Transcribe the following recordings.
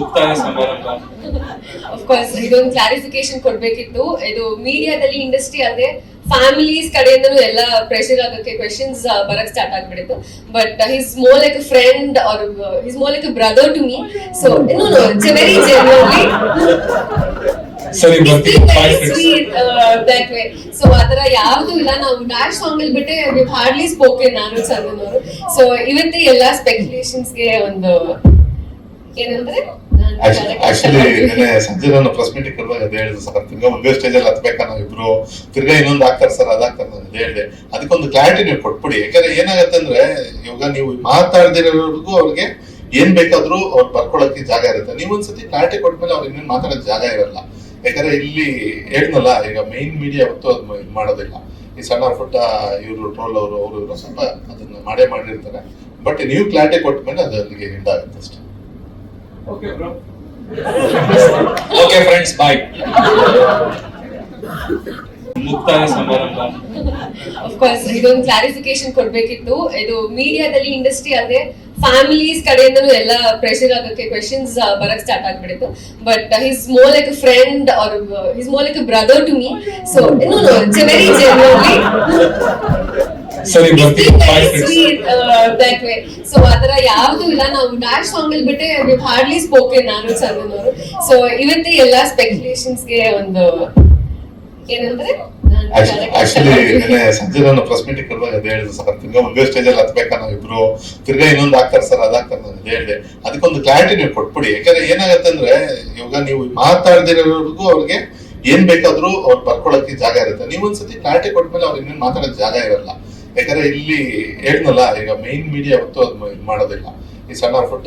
ಮುಕ್ತಾಯ ಸಮಾರಂಭ. ಅಫ್ಕೋರ್ಸ್ ಇದೊಂದು ಕ್ಲಾರಿಫಿಕೇಶನ್ ಕೊಡ್ಬೇಕಿತ್ತು. ಇದು ಮೀಡಿಯಾದಲ್ಲಿ ಇಂಡಸ್ಟ್ರಿ ಅಲ್ಲದೆ ಫ್ಯಾಮಿಲೀಸ್ ಕಡೆಯಿಂದಲೂ ಎಲ್ಲ ಪ್ರೆಷರ್ ಆಗಕ್ಕೆ ಕ್ವೆಶನ್ಸ್ ಬರಕ್ ಸ್ಟಾರ್ಟ್ ಆಗ್ಬಿಟ್ಟಿತ್ತು. But he's more like a friend or he's more like a brother to me so no no it's very genuinely ಸರಿ ಸ್ವೀಟ್ ದಟ್ ವೇ ಸೊ ಆತರ ಯಾವ್ದು ಇಲ್ಲ. ನಾವು ಡ್ಯಾಶ್ ಸಾಂಗ್ ಅಲ್ಲಿ ಬಿಟ್ಟೆ ಹಾರ್ಡ್ಲಿ ಸ್ಪೋಕೆ ನಾನು ಚಂದನ್ ಅವರು. ಸೊ ಇವತ್ತೇ ಎಲ್ಲಾ ಸ್ಪೆಕ್ಯುಲೇಷನ್ಸ್ಗೆ ಒಂದು ಆಕ್ಚುಲಿ ನೆನೆ ಸಂಜೆ ನಾನು ಪ್ರೆಸ್ ಮೀಟಿಂಗ್ ಕರೆದಾಗ ಅದೇ ಹೇಳಿದ್ರು ಸರ್. ತಿರ್ಗಾ ಒಂದೇ ಸ್ಟೇಜ್ ಅಲ್ಲಿ ಹತ್ಬೇಕಾ ಇಬ್ರು? ತಿರ್ಗಾ ಇನ್ನೊಂದು ಹಾಕ್ತಾರೆ ಸರ್ ಅದಾಗ್ತಾರೆ ನಾನು ಅದೇ ಹೇಳಿದೆ. ಅದಕ್ಕೊಂದು ಕ್ಲಾರಿಟಿ ನೀವು ಕೊಟ್ಬಿಡಿ. ಯಾಕಂದ್ರೆ ಏನಾಗತ್ತೆ ಅಂದ್ರೆ, ಇವಾಗ ನೀವು ಮಾತಾಡ್ದಿರೋರ್ಗೂ ಅವ್ರಿಗೆ ಏನ್ ಬೇಕಾದ್ರೂ ಅವ್ರು ಬರ್ಕೊಳಕ್ಕೆ ಜಾಗ ಇರುತ್ತೆ. ನೀವೊಂದ್ಸತಿ ಕ್ಲಾರಿಟಿ ಕೊಟ್ಮೇಲೆ ಅವ್ರಿಗೆ ಇನ್ನೇನು ಮಾತಾಡೋಕೆ ಜಾಗ ಇರಲ್ಲ. ಯಾಕಂದ್ರೆ ಇಲ್ಲಿ ಹೇಳಿದ್ನಲ್ಲ, ಈಗ ಮೈನ್ ಮೀಡಿಯಾ ಅವತ್ತು ಅದು ಇದು ಮಾಡೋದಿಲ್ಲ. ಈ ಸಣ್ಣ ಪುಟ್ಟ ಇವರು ಟ್ರೋಲ್ ಅವರು ಅವರು ಇವರು ಸ್ವಲ್ಪ ಅದನ್ನ ಮಾಡೇ ಮಾಡಿರ್ತಾರೆ. ಬಟ್ ನೀವು ಕ್ಲಾರಿಟಿ ಕೊಟ್ಮೇಲೆ ಅದು ಅಲ್ಲಿಗೆ ಅಷ್ಟೇ. ಓಕೆ ಫ್ರೆಂಡ್ಸ್ ಬಾಯ್ ಮುಕ್ತಾಯ ಸಮಾರಂಭ. ಅಫ್ಕೋರ್ಸ್ ಇದೊಂದು ಕ್ಲಾರಿಫಿಕೇಶನ್ ಕೊಡ್ಬೇಕಿತ್ತು. ಇದು ಮೀಡಿಯಾದಲ್ಲಿ ಇಂಡಸ್ಟ್ರಿ ಅಲ್ಲದೆ ಫ್ಯಾಮಿಲೀಸ್ ಕಡೆಯಿಂದನೂ ಎಲ್ಲ ಪ್ರೆಷರ್ ಆಗೋಕ್ಕೆ ಕ್ವೆಶನ್ಸ್ ಬರಕ್ ಸ್ಟಾರ್ಟ್ ಆಗ್ಬಿಟ್ಟಿತ್ತು. But he's more like a friend or he's more like a brother to me so no no it's very genuinely ಸರಿ ದಟ್ ವೇ ಸೊ ಅದರ ಯಾವ್ದು ಇಲ್ಲ. ನಾವು ಡ್ಯಾಶ್ ಸಾಂಗ್ ಅಲ್ಲಿ ಬಿಟ್ಟೆ ಹಾರ್ಡ್ಲಿ ಸ್ಪೋಕನ್ ನಾನು ಚಂದನ್ ಅವರು. ಸೊ ಇವತ್ತೇ ಎಲ್ಲಾ ಸ್ಪೆಕ್ಯುಲೇಷನ್ಸ್ಗೆ ಒಂದು ಏನಂದ್ರೆ ಆಕ್ಚುಲಿ ನೆನೆ ಸಂಜೆ ನಾನು ಪ್ರೆಸ್ ಮೀಟಿಂಗ್ ಕರೆದಾಗ ಅದೇ ಹೇಳಿದ್ರು ಸರ್. ತಿರ್ಗಾ ಒಂದೇ ಸ್ಟೇಜ್ ಅಲ್ಲಿ ಹತ್ಬೇಕಾ ತಿರ್ಗಾ ಇನ್ನೊಂದು ಹಾಕ್ತಾರೆ ಸರ್ ಅದಾಗ್ತಾರೆ ನಾನು ಅದೇ ಹೇಳಿದೆ. ಅದಕ್ಕೊಂದು ಕ್ಲಾರಿಟಿ ನೀವು ಕೊಟ್ಬಿಡಿ. ಯಾಕಂದ್ರೆ ಏನಾಗತ್ತೆ ಅಂದ್ರೆ ಇವಾಗ ನೀವು ಮಾತಾಡ್ದಿರೋರ್ಗೂ ಅವ್ರಿಗೆ ಏನ್ ಬೇಕಾದ್ರೂ ಅವ್ರು ಬರ್ಕೊಳಕ್ಕೆ ಜಾಗ ಇರುತ್ತೆ. ನೀವೊಂದ್ಸತಿ ಕ್ಲಾರಿಟಿ ಕೊಟ್ಮೇಲೆ ಅವ್ರಿಗೆ ಇನ್ನೇನು ಮಾತಾಡೋಕೆ ಜಾಗ ಇರಲ್ಲ. ಯಾಕಂದ್ರೆ ಇಲ್ಲಿ ಹೇಳಿದ್ನಲ್ಲ ಈಗ ಮೈನ್ ಮೀಡಿಯಾ ಅವತ್ತು ಅದು ಇದು ಮಾಡೋದಿಲ್ಲ. ಈ ಸಣ್ಣ ಪುಟ್ಟ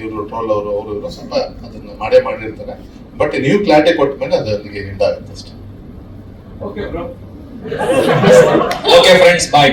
ಇವರು ಟ್ರೋಲ್ ಅವರು ಅವರು ಇವರು ಸ್ವಲ್ಪ ಅದನ್ನ ಮಾಡೇ ಮಾಡಿರ್ತಾರೆ. ಬಟ್ ನೀವು ಕ್ಲಾರಿಟಿ ಕೊಟ್ಮೇಲೆ ಅದು ಅಲ್ಲಿಗೆ ಹಿಂಡ್ ಆಗುತ್ತೆ ಅಷ್ಟೇ. ಓಕೆ ಫ್ರೆಂಡ್ಸ್ ಬಾಯ್